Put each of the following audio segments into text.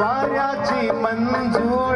वाऱ्याची मंजूळ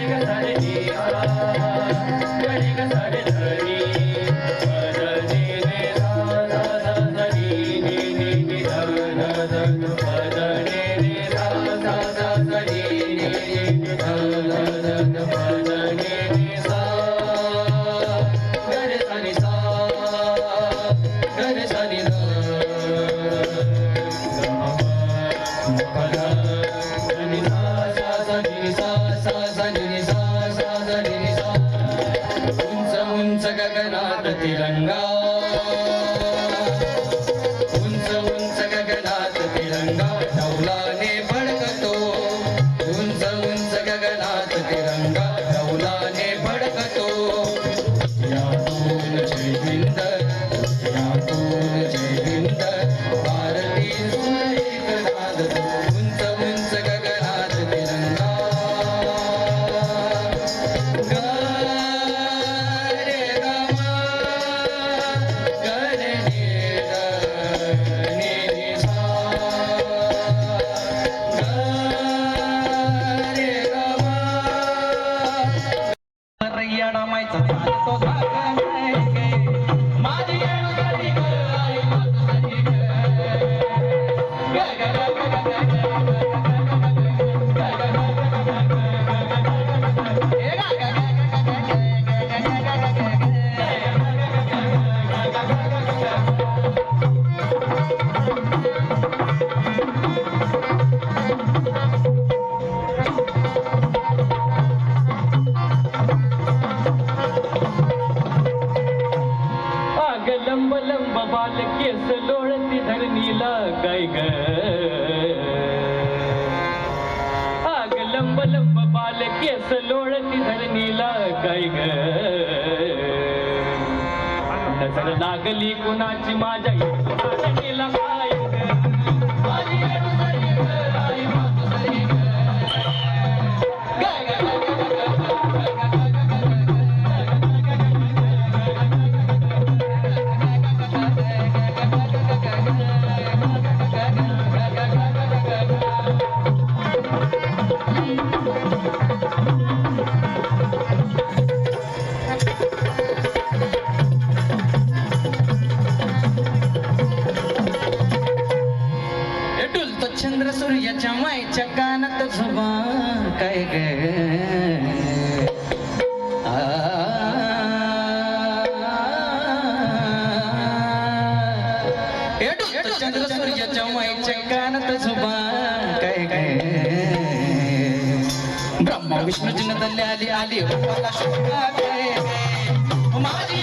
गणिक साडे धरी गणिक साडे धरी 拜，再见。लागली कुणाची माझ्या चंद्र सूर्याच्या मायच्या कानात झोबा काय ग? चंद्र सूर्याच्या मायच्या कानात झोबा काय ग? ब्रह्मा विष्णू जनदल्ली आली आली माझी